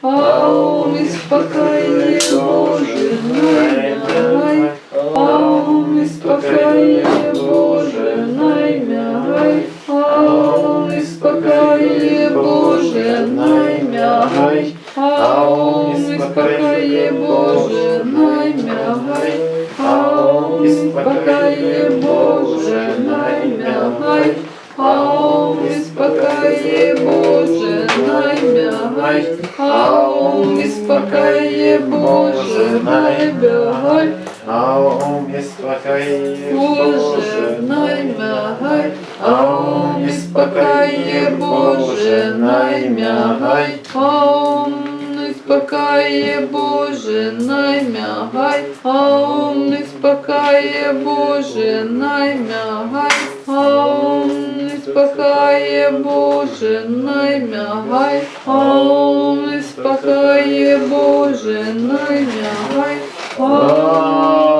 а ум испокоение Боже, наймягай, а ум испокоение Боже, наймягай, а ум испокоение Боже, наймягай, а ум испокоение Боже, наймягай, а ум испокоение Боже, наймягай, а ум испокоение Боже, най, а ум успокои, Боже най, бягай, а ум успокои, Боже най, бягай, а ум успокои, Боже най, бягай, а ум успокои, Боже най, бягай, а ум успокои, Боже най, бягай успокои, Боже, наймягай. Аум, успокои, Боже, наймягай. Аум,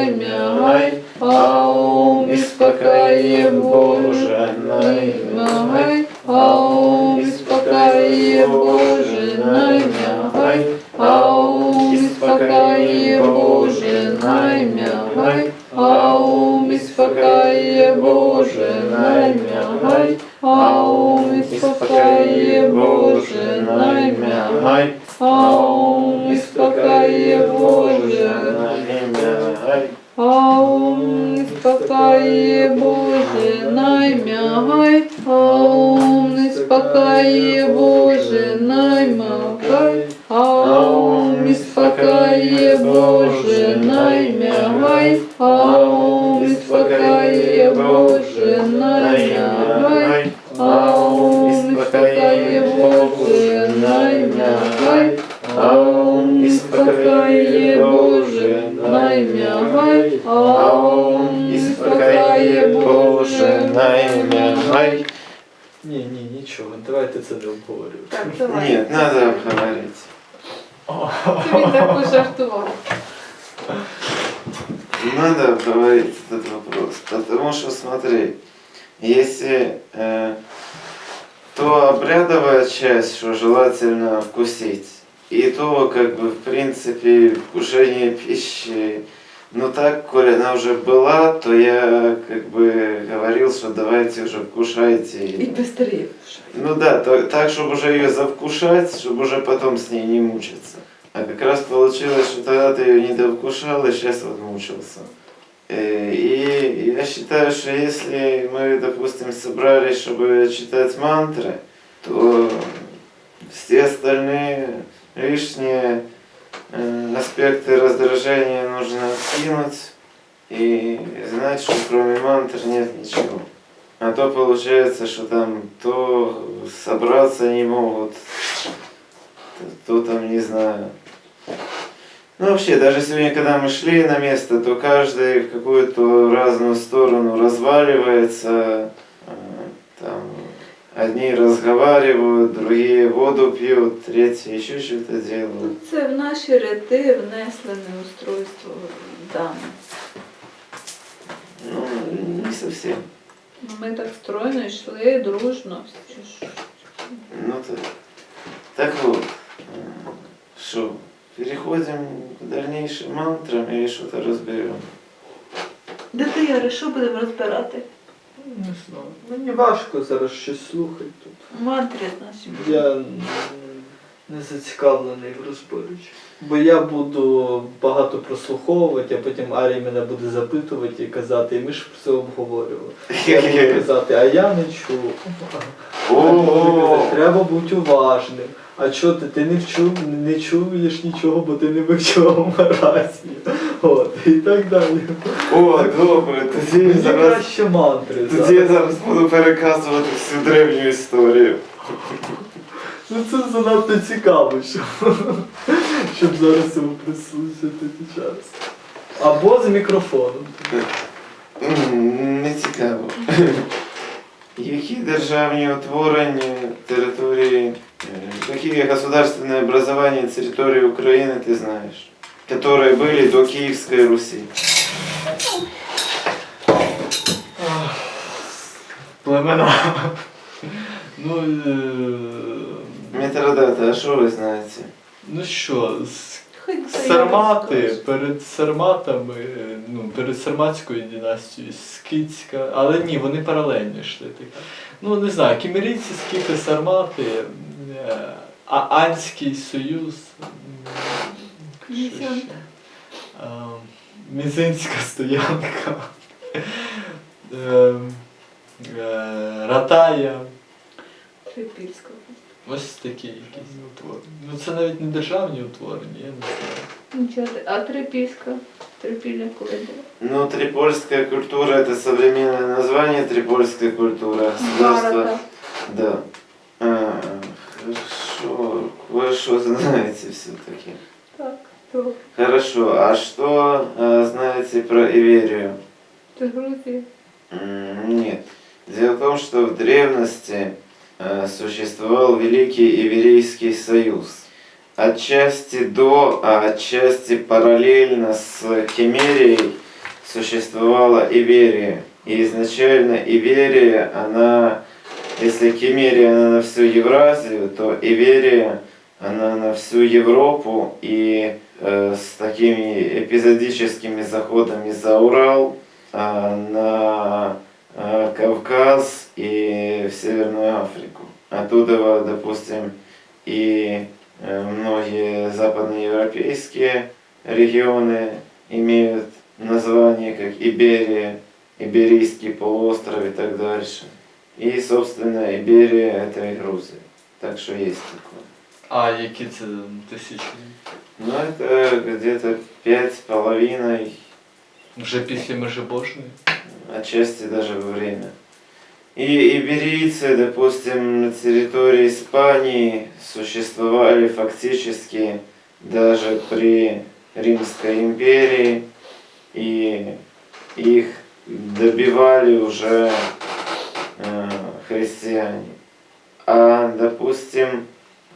мирай, аум, испокои Боже, най, аум, испокои Боже, най, аум, испокои Боже, най, аум, испокои Боже, най, аум, испокои Боже, най, мирай, Божий, а он испокоение Божие, наймявай, а он испокоение Божие, наймявай. Не, не, ничего, давай ты це не Нет, надо обговорить. Ты так пожартував. Надо обговорить этот вопрос, потому что, смотри, если э, то обрядовая часть, что желательно вкусить, и то, как бы, в принципе, вкушение пищи, ну так, коли она уже была, то я, как бы, говорил, что давайте уже вкушайте. І быстрее. Ну да, то- так, чтобы уже ее завкушать, чтобы уже потом с ней не мучиться. А как раз получилось, что тогда ты ее не довкушал, и сейчас вот мучился. Э, И я считаю, что если мы, допустим, собрались, чтобы читать мантры, то все остальные лишние э, аспекты раздражения нужно откинуть и знать, что кроме мантр нет ничего. А то получается, что там то собраться не могут, то, то там, не знаю, Ну вообще, даже сегодня, когда мы шли на место, то каждый в какую-то разную сторону разваливается. э, Там одни разговаривают, другие воду пьют, третьи еще что-то делают. Це в наші ряди внеслене устройство дане. Ну, не совсем. Ну, Ми так стройно йшли, дружно. Ж- Ну так. Так вот. э, Что, переходим к дальнейшим мантрам или что-то разберем? Дитири, що будемо розбирати? Не знаю. Мені важко зараз щось слухати тут. Мантрі наші. Я не зацікавлений в розборі. Бо я буду багато прослуховувати, а потім Арій мене буде запитувати і казати, і ми ж це обговорювали. Я буду казати, а я не чув. Треба бути уважним. А чого ти? Ти не вчув, не чуєш нічого, бо ти не вивчив маразію. От, і так далі. о, добре, тоді Мені зараз, краще мантри. тоді я зараз буду переказувати всю древню історію. Ну це занадто цікаво, щоб, щоб зараз цьому прислухати час. Або з мікрофоном. М, Не цікаво. Які державні утворення території, э, какие государственные образования территории Украины ты знаешь, которые были до Киевской Руси? Племена. Ну, е, а что вы знаете? ну що, Сармати, перед Сарматами, е, ну, перед Сарматською династією, Скітська, але ні, вони паралельно йшли. Так. Ну, не знаю, кімерійці, скіфи, Сармати, е, а Анський Союз. м, що ще? Е, Мізинська стоянка. Е, е, Ратая. Трипільського. Ось такі якісь утворення. Ну це навіть не державні утворення, я не знаю. Нічого. ти- А трипільська? Трипілля коли було? Ну, трипольская культура это современное название трипольская культура. Государство. Гарата. Да. А, хорошо, кое-что знаете все-таки. Так, то. Хорошо, а что а, знаете про Иверию? Це Грузія. М, Нет. Дело в том, что в древности э, существовал Великий Иверийский союз. Отчасти до, а отчасти параллельно с Кемерией существовала Иверия. И изначально Иверия, она, если Кемерия, она на всю Евразию, то Иверия, она на всю Европу и э, с такими эпизодическими заходами за Урал, а, на Кавказ и в Северную Африку. Оттуда, допустим, и э, многие западноевропейские регионы имеют название как Иберия, Иберийский полуостров и так дальше. И, собственно, Иберия это и Грузия. Так что есть такое. А які це тисячі? Но это где-то пять с половиной, Вже після межебожної? Отчасти даже во время. И иберийцы, допустим, на территории Испании существовали фактически даже при Римской империи, и их добивали уже э, христиане. А, допустим,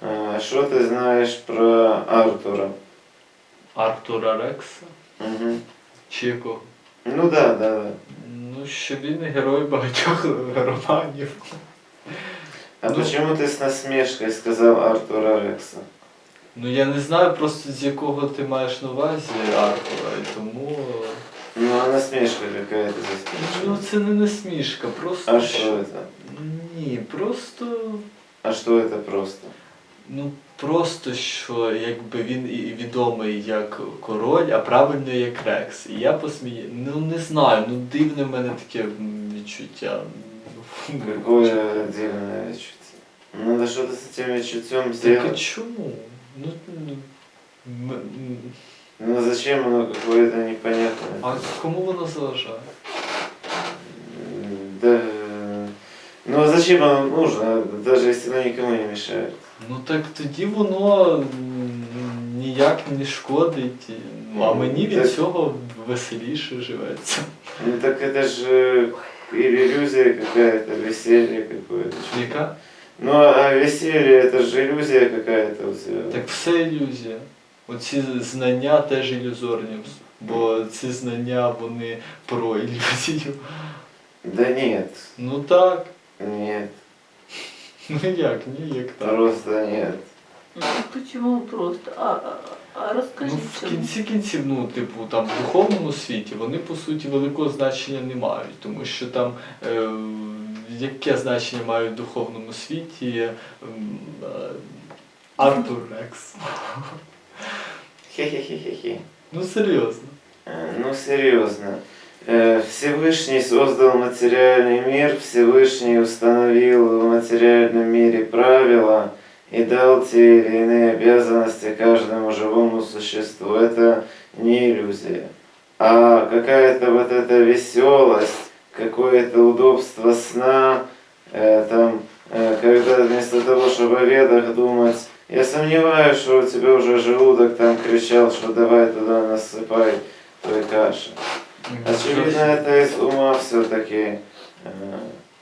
э, что ты знаешь про Артура? Артура Рекса? Чи якого? Ну да, да, да. Ну, що він герой багатьох романів. А Ну. почему ты с насмешкой сказал Артура Рекса? Ну я не знаю просто з якого ти маєш на увазі Артура, і тому. Ну, а насмешка какая-то здесь Ну получилась. це не насмішка, просто. А что это? Ні, просто. А что это просто? Ну просто що якби він і відомий як король, а правильно як Рекс. І я посмію. Ну не знаю, ну дивне в мене таке відчуття. Ну, Какое дивное чутье. Надо что-то с этим чутьем Так а чому? Ну, ну, м- м, Ну зачем оно какое-то непонятное? а кому воно заважає? М, Да. Ну а зачем оно нужно, даже если оно никому не мешает? Ну так тоді воно м, ніяк ніяк не шкодить. Ну, а мені від Так. цього веселіше живеться. Ну так это же или иллюзия какая-то, веселье какое-то. Яка? Ну а веселье это же иллюзия какая-то у тебя. Так все ілюзія. Оці знання теж ілюзорні, бо ці знання вони про ілюзію. Да нет, Ну так. нет, Ну як, ні, як так. просто нет. Ну, Почему просто? А, а, а расскажи, Ну, в кінці кінців, ну, типу, там в духовному світі вони по суті великого значення не мають, тому що там е, яке значення мають в духовному світі ем, е, Артур Рекс. Хе-хе-хе-хе-хе. Ну серйозно. Э, Ну, серьезно. Э, Всевышний создал материальный мир, Всевышний установил в материальном мире правила и дал те или иные обязанности каждому живому существу. Это не иллюзия. А какая-то вот эта веселость, какое-то удобство сна, э, там, э, когда вместо того, чтобы о ведах думать, я сомневаюсь, что у тебя уже желудок там кричал, что давай туда насыпай той каши. Очевидно, это из ума все-таки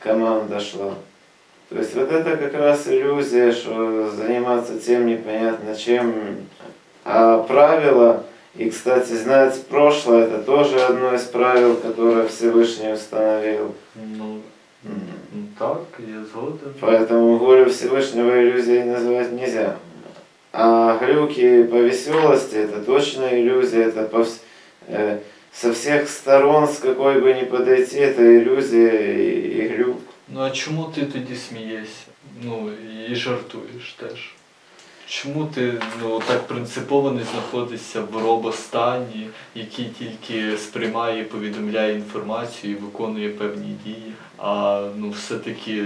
команда шла. То есть вот это как раз иллюзия, что заниматься тем непонятно чем. А правила, и, кстати, знать прошлое, это тоже одно из правил, которое Всевышний установил. Ну, ну так, я згоден. Поэтому волю Всевышнего иллюзией назвать нельзя. А глюки по веселости это точно иллюзия, это по э, со всех сторон, с какой бы ни подойти, это иллюзия и, и глюк. Ну а чому ти тоді смієшся? Ну і жартуєш теж. Чому ти ну, так принципово не знаходишся в робостані, який тільки сприймає, повідомляє інформацію і виконує певні дії, а ну все-таки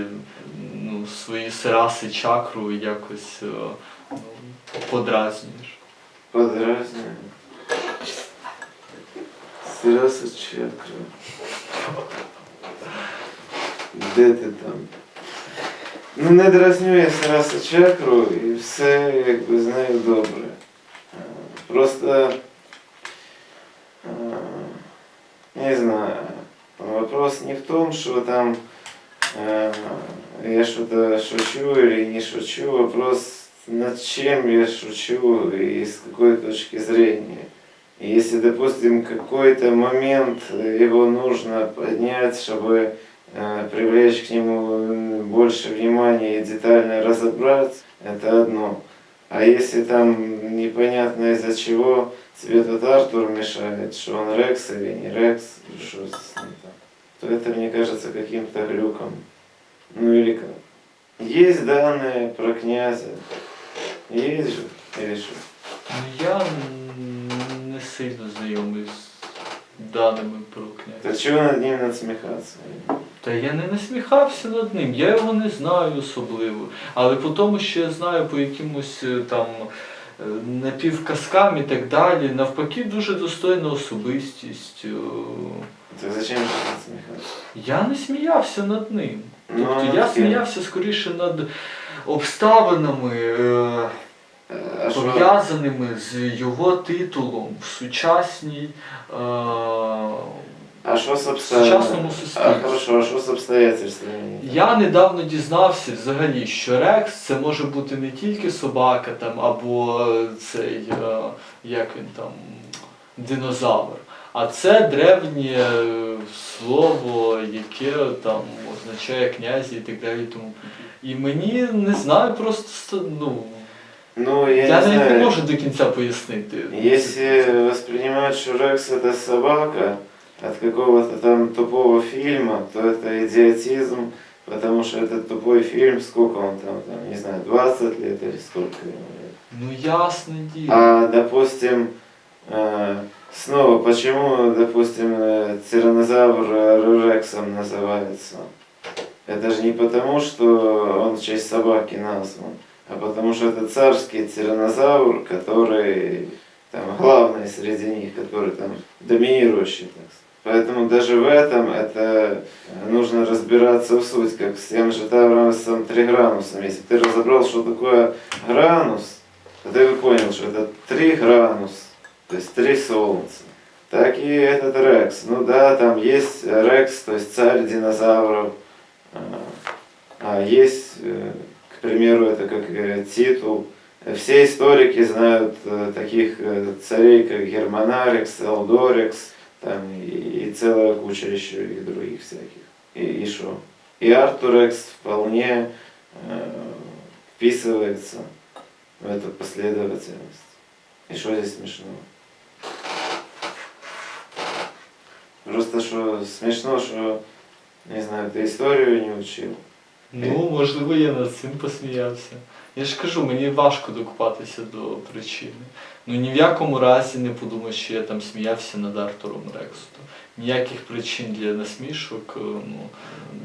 ну, свої сираси чакру якось е, ну, подразнюєш? Подразниваю. Сираса чакра. Де ти там? Ну, не я Сираса чакру і все, якби з нею добре. Просто е, не знаю. Вопрос не в том, что там э, я что-то шучу или не шучу, вопрос над чем я шучу и с какой точки зрения. Если, допустим, какой-то момент э, его нужно поднять, чтобы э, привлечь к нему м, больше внимания и детально разобрать, это одно. А если там непонятно из-за чего тебе тут Артур мешает, что он Рекс или не Рекс, что с ним там, то это мне кажется каким-то глюком. Ну или как? Есть данные про князя. Есть же, или что? Ну я сильно знайомий з даними про князя. То чего над ним надсмехаться? Та я не насміхався над ним, я його не знаю особливо. Але по тому, що я знаю по якимось е, там е, напівказкам і так далі, навпаки, дуже достойна особистість. е, Так зачем же надсмехаться? Я не сміявся над ним. Ну, Тобто над я сміявся скоріше над обставинами? Пов'язаними з його титулом в сучасній. е, А обстоятельствами? сучасному А суспільстві. хорошо, а что с обстоятельствами? Я недавно дізнався взагалі, що Рекс це може бути не тільки собака там, або цей, е, як він там, динозавр, а це древнє е, слово, яке там означає князі і так далі. і Тому. І мені не знаю, просто ну, Ну, я, я не навіть не знаю. можу до кінця пояснити. Если воспринимать, что Рекс это собака от какого-то там тупого фильма, то это идиотизм, потому что этот тупой фильм, сколько он там, там не знаю, 20 лет или сколько ему лет. Ну ясне діло. А, допустим, э, снова, почему, допустим, э, тираннозавр э, Рексом называется? Это же не потому, что он в честь собаки назван, а потому что это царский тираннозавр, который там главный среди них, который там доминирующий, так. Поэтому даже в этом это э, нужно разбираться в суть, как с тем же Тавросом Тригранусом. Если ты разобрал, что такое гранус, то ты бы понял, что это три гранус, то есть три солнца. Так и этот Рекс. Ну да, там есть Рекс, то есть царь динозавров. А, А есть, э, примеру, это как э, титул. Все историки знают э, таких э, царей, как Германарекс, Элдорекс, там и, и целая куча еще и других всяких. И, шо? И Артурекс вполне э, вписывается в эту последовательность. И что здесь смешного? Просто что смешно, что, не знаю, ты историю не учил. Ну, можливо, я над цим посміявся. Я ж кажу, мені важко докупатися до причини. Ну ні в якому разі не подумай, що я там сміявся над Артуром Рексом. Ніяких причин для насмішок, е, ну,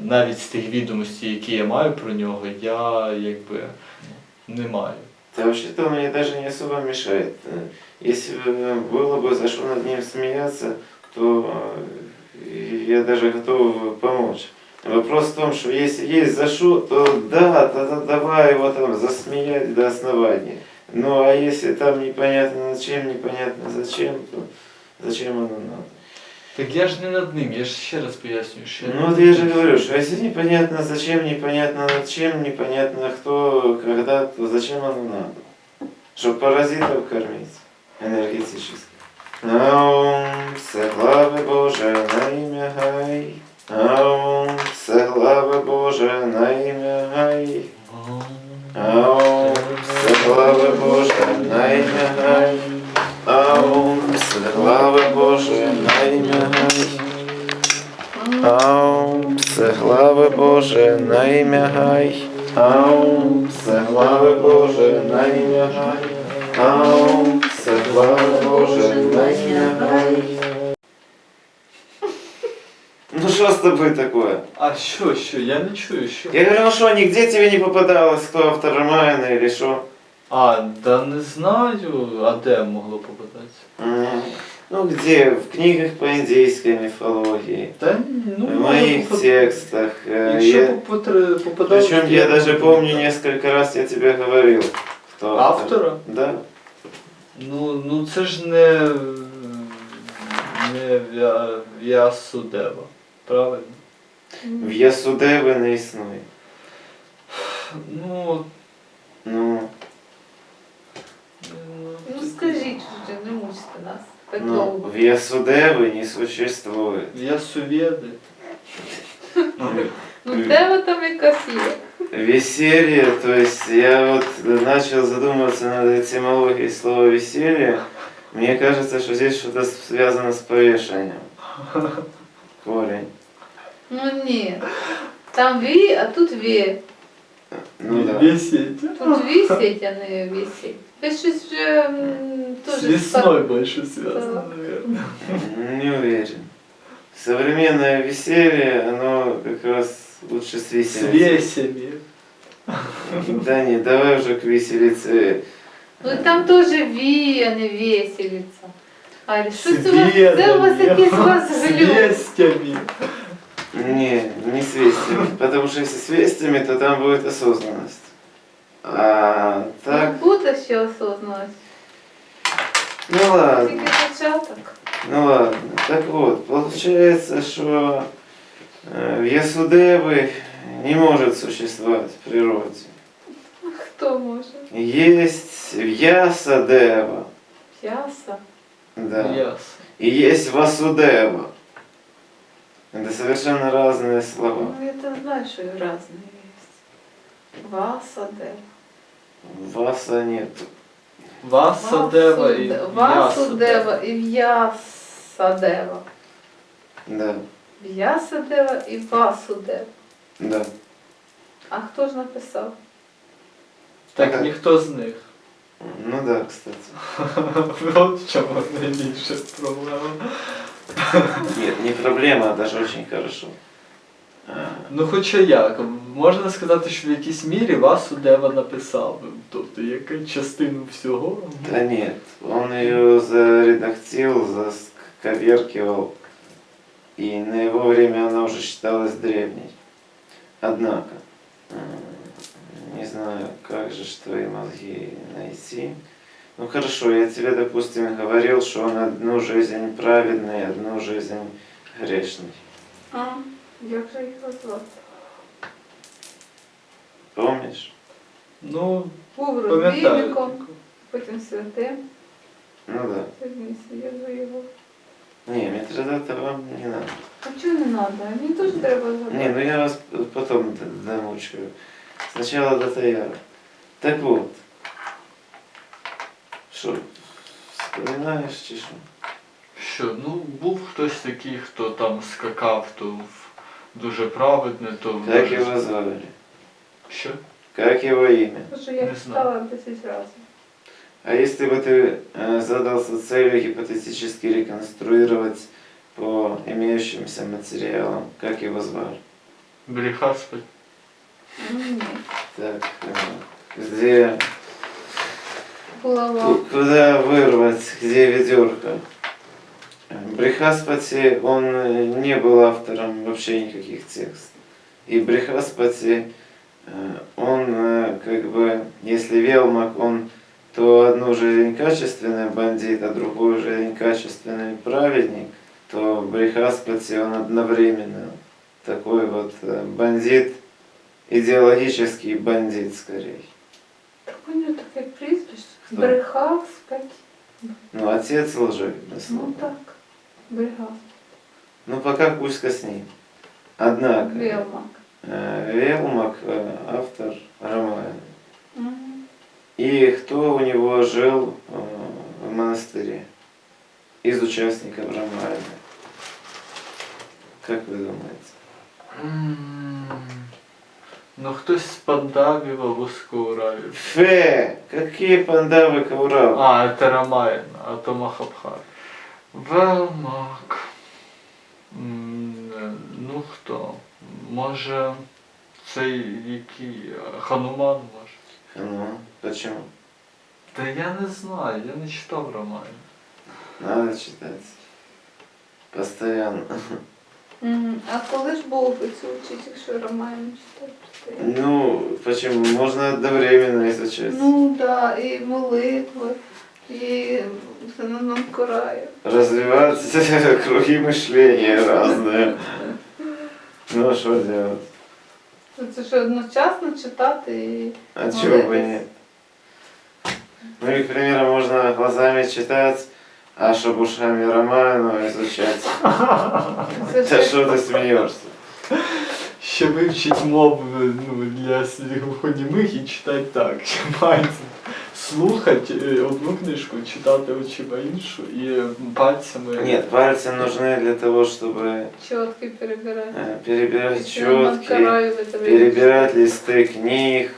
навіть з тих відомостей, які я маю про нього, я якби ну, не маю. Да вообще-то он мне даже не особо мешает. Э, Если бы было бы за что над ним смеяться, то э, я даже готов помочь. Вопрос в том, что если есть за что, то да, тогда давай его там засмеять до основания. Ну а если там непонятно зачем, непонятно зачем, то зачем оно надо? Так я ж не над ним, я ж ще раз пояснюю, що я Ну вот я же говорю, что если непонятно зачем, непонятно над чем, непонятно кто, когда, то зачем оно надо? Чтобы паразитов кормить энергетически. Аум, все глави Боже, на ім'я Гай. Аум, все глави Боже, на ім'я Гай. Аум, все глави Боже, на ім'я Гай. Аум, все глави Боже, на ім'я Гай. Аум, все глави Боже, на ім'я Гай. Аум, все глави Боже, на ім'я Гай. Аум, все глави Боже, на ім'я Гай. Ну что с тобой такое? А що, що? Я не чую, що. Я говорю, ну что, нигде тебе не попадалось, кто автор романа или что? А, да не знаю, а де могло попадатися? М, Ну где? В книгах по индейской мифологии. Та ну, в моих попад- текстах. э, Якщо я- попадалось... Причем я даже помню несколько раз я тебе говорил. Кто автор. Автора? Да. Ну, ну це ж не, не Вя- В'ясудева, правильно? В Ясудеви не існує. Ну, Ну, Ну скажіть вже, не мучте нас. Так ну довго. в Ясудеви не существует. В'ясувєди. Ну де там якась є? Веселье, то есть я вот начал задумываться над этимологией слова веселье. Мне кажется, что здесь что-то связано с повешением. Корень. Ну ні. Там ві, а тут ві. Ну да. Весеть. Тут вісять, а не вісять. Ви щось вже м, С теж весной больше связано, Так. наверное. Не уверен. Современное веселье, оно как раз лучше с С виселицей. весями. Да не, давай уже к виселице. Ну там теж ві, а не веселиться. А що С це у вас? Це у вас ведами. якийсь у вас С глюк. вестями. Не, не с вестями. Потому что если с вестями, то там будет осознанность. А так, буде ще осознанность. ну ладно, початок. ну ладно. Так вот, получается, что э, Ясудевы не может существовать в природе. Хто може? Есть Вьясадева, П'яса. да. Ясно. И есть Васудева. Это совершенно разные слова. Ну я то знаю, що і різні є. Васа де. Васа нет. Васадева і Васудева і В'ясадева. Да, В'ясадева і Васудева. да. А хто ж написав? Так ніхто з них. Ну да, кстати. От в чому найбільша проблема. Нет, не проблема, а даже очень хорошо. А, Ну хоча як, можна сказати, що в якійсь мірі Васудева написав. Тобто яка частину всього. Да нет, он ее заредактил, засковеркивал, и на его время она уже считалась древней. Однако, м, не знаю, как же ж твои мозги найти. Ну хорошо, я тебе, допустим, говорил, что он одну жизнь праведный, одну жизнь грешный. А, як же його звати? Помнишь? Ну, Був пам'ятаю. розбійником, потім святим. Ну да. Це в місці, як його. Не, Митродата вам не надо. А чого не треба? Мені теж треба згадати. Не, ну я вас потом д- домучаю. Сначала до Таяра. Так вот. Что, вспоминаешь, чи що? що, ну був хтось такий, хто там скакав, то в дуже праведне, то в Как дуже- его звали? Що? Как его имя? Тому що я Не читала 10 разів. А если бы ты э, задался целью гипотетически реконструировать по имеющимся материалам, как его звали? Брехаспель. Ну. Так, э, где, Булава. ку- куда вырвать, где ведерко? Брехаспати, он э, не был автором вообще никаких текстов. И Брехаспати, он как бы, если Велмак, он то одну жизнь качественный бандит, а другую жизнь качественный праведник, то Брехаспати, он одновременно такой вот э, бандит, идеологический бандит скорее. Так у нього таке прізвище. Спать. Ну, отец лжи, Ну так. Брехав. Ну, пока Кузька с ним. Однако, Велмак. э, Велмак, э, автор. И кто у него жил э, в монастыре? Из участников романа. Как вы думаете? М, Ну хтось з пандавів або з Кауравів. Фе! Какие пандавы Каурав? А, це Рамаян, а то Махабхар. Велмак. М, Ну хто? Може цей який? Хануман може? Ну, почему? Та я не знаю, я не читав Рамаян. Надо читать. Постоянно. Мгм. А коли ж був би цю вчить, якщо Роман читав постійно? Ну, почему? Можно одновременно изучать. Ну да, і молитви, і Синоном Кораю. Развиваться круги мышления разные. Ну, а что делать? Це ж одночасно читати і А чего бы Молодец. нет? Ну и, к примеру, можно глазами читать, а чтобы ушами роману изучать. це Да ж что ты смеешься? Ще вивчить мови ну, для глухонімих і читати так. Мається слухати е, одну книжку, читати очима іншу і пальцями. Нет, пальцы нужны для того, чтобы чітки перебирати. э, перебирать Синоном четки, Кораю в це время. перебирать листы книг,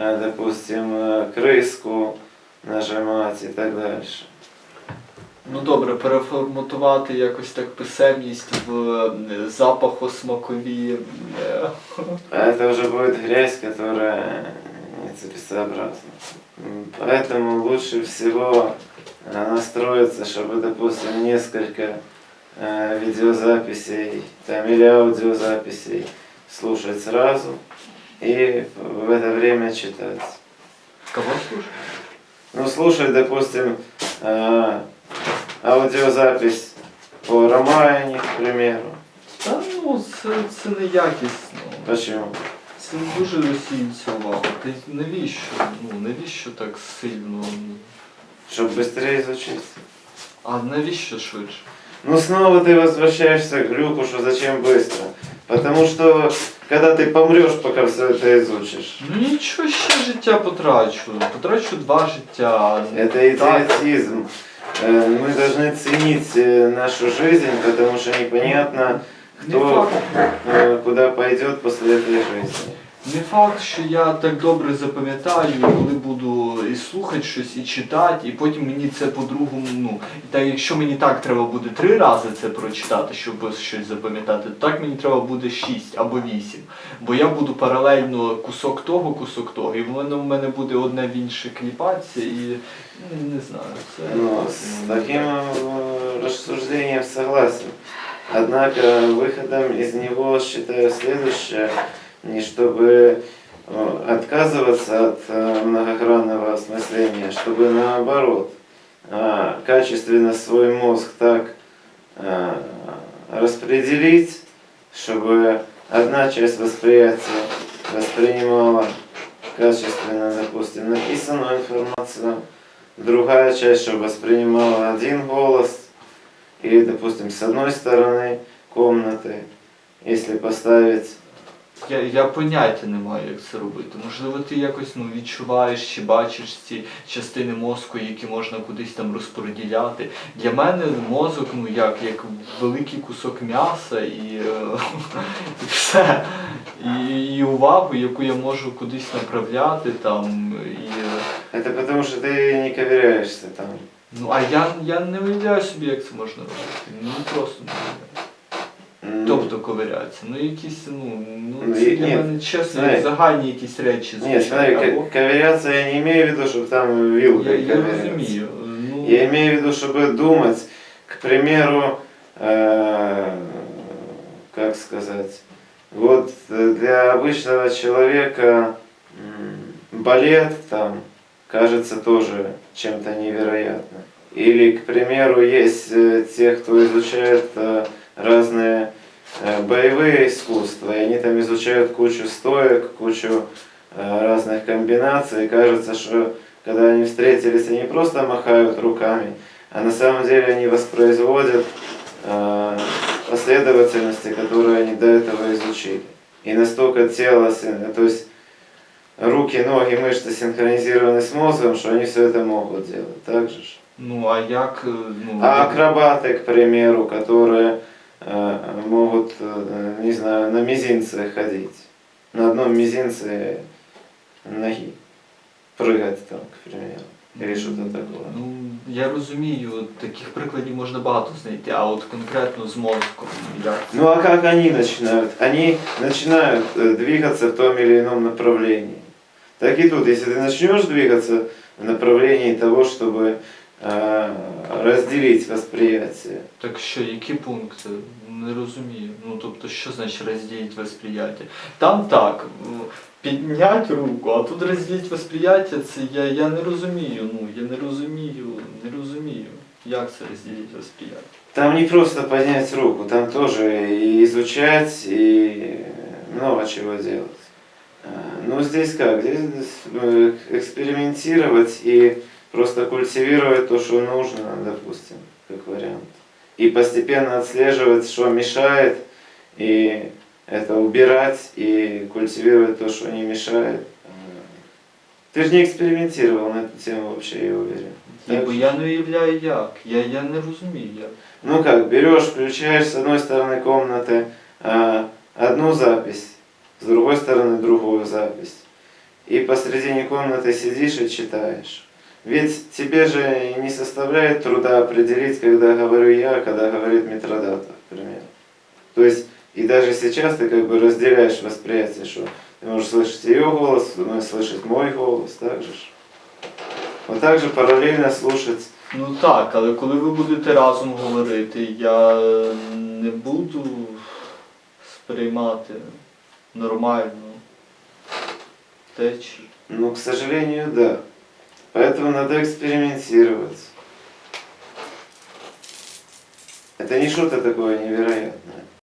э, допустим, э, нажимать и так дальше. Ну добре, переформатувати якось так писемність в запахосмакові. А это уже будет грязь, которая нецелесообразна. М, Поэтому лучше всего э, настроиться, чтобы, допустим, несколько э, видеозаписей там, или аудиозаписей слушать сразу и в это время читать. Кого слушати? Ну, слушать, допустим, э, аудиозапись по Романе, к примеру. Та ну це, це не якісно. Почему? Це дуже розсіюється увага. Ти навіщо? Ну навіщо так сильно? Чтобы быстрее изучить. А навіщо швидше? Ну снова ты возвращаешься к глюку, что зачем быстро. Потому что когда ты помрешь, пока все это изучишь. Ну нічого ще життя потрачу. Потрачу два життя. Это идиотизм. Э, Мы должны ценить э, нашу жизнь, потому что непонятно, Не кто э, куда пойдет после этой жизни. Не факт, що я так добре запам'ятаю, коли буду і слухати щось, і читати, і потім мені це по-другому, ну, та якщо мені так треба буде три рази це прочитати, щоб щось запам'ятати, то так мені треба буде шість або вісім. Бо я буду паралельно кусок того, кусок того, і воно в мене буде одне в інше кліпатися, і ну, не знаю, це. Ну, ну, таким э, рассуждением согласен. Однако выходом из него считаю следующее, не чтобы э, отказываться от э, многогранного осмысления, чтобы наоборот э, качественно свой мозг так распределить, чтобы одна часть восприятия воспринимала качественно, допустим, написанную информацию, другая часть, чтобы воспринимала один голос, и, допустим, с одной стороны комнаты, если поставить Я, я поняття не маю, як це робити. Можливо, ти якось ну, відчуваєш чи бачиш ці частини мозку, які можна кудись там розподіляти. Для мене мозок, ну як, як великий кусок м'яса і, е, і все. І, і увагу, яку я можу кудись направляти там. І, е, Это потому что ты не ковыряешься там. ну, а я, я не уявляю собі, як це можна робити. Ну просто не уявляю. М, Тобто ковиряться. Ну якісь, ну, ну Ну, це і- для ні, мене чесно, смотри. загальні якісь речі. Нет, смотри, Або- ко- ковыряться я не имею в виду, чтобы там Я, вилкой я ковыряться. розумію. Ну, Я имею в виду, чтобы думать, к примеру, э, как сказать, вот э, для обычного человека м, балет там кажется тоже чем-то невероятным. Или, к примеру, есть э, те, кто изучает э, разные э, боевые искусства, и они там изучают кучу стоек, кучу э, разных комбинаций, и кажется, что когда они встретились, они просто махают руками, а на самом деле они воспроизводят э, последовательности, которые они до этого изучили. И настолько тело, то есть руки, ноги, мышцы синхронизированы с мозгом, что они все это могут делать. Так же. ж. ну а як. Ну, А акробаты, к примеру, которые э, могут, э, не знаю, на мизинце ходить, на одном мизинце ноги, прыгать там, к примеру, или что-то такое. Ну, я розумію, таких прикладів можна багато знайти, а от конкретно з мозком, як. Ну а как они начинают? Они начинают э, двигаться в том или ином направлении. Так и тут, если ты начнешь двигаться в направлении того, чтобы э, разделить восприятие, Так що, які пункти? Не розумію. Ну тобто, що значить розділити восприяття? Там так, м, підняти руку, а тут розділити восприяття, це я, я не розумію. Ну, я не розумію, не розумію. Як це розділити восприяття? там не просто поднять руку, там тоже и изучать, и много чего делать. Э, Ну здесь как? Здесь э, экспериментировать и просто культивировать то, что нужно, допустим, как вариант. И постепенно отслеживать, что мешает, и это убирать, и культивировать то, что не мешает. Э, Ты же не экспериментировал на эту тему вообще, я уверен. Ні, Так бо же? я не уявляю як. Я, я не розумію як. Ну как, берешь, включаешь с одной стороны комнаты а, одну запись, с другой стороны другую запись. И посредине комнаты сидишь и читаешь. Ведь тебе же не составляет труда определить, когда говорю я, а когда говорит Митродата, к примеру. То есть, и даже сейчас ты как бы разделяешь восприятие, что ты можешь слышать ее голос, можешь слышать мой голос, так же. ж. Вот так же параллельно слушать Ну так, але коли ви будете разом говорити, я не буду сприймати нормально те, чи Ну, к сожалению, да. Поэтому надо экспериментировать. Это не что-то такое невероятное.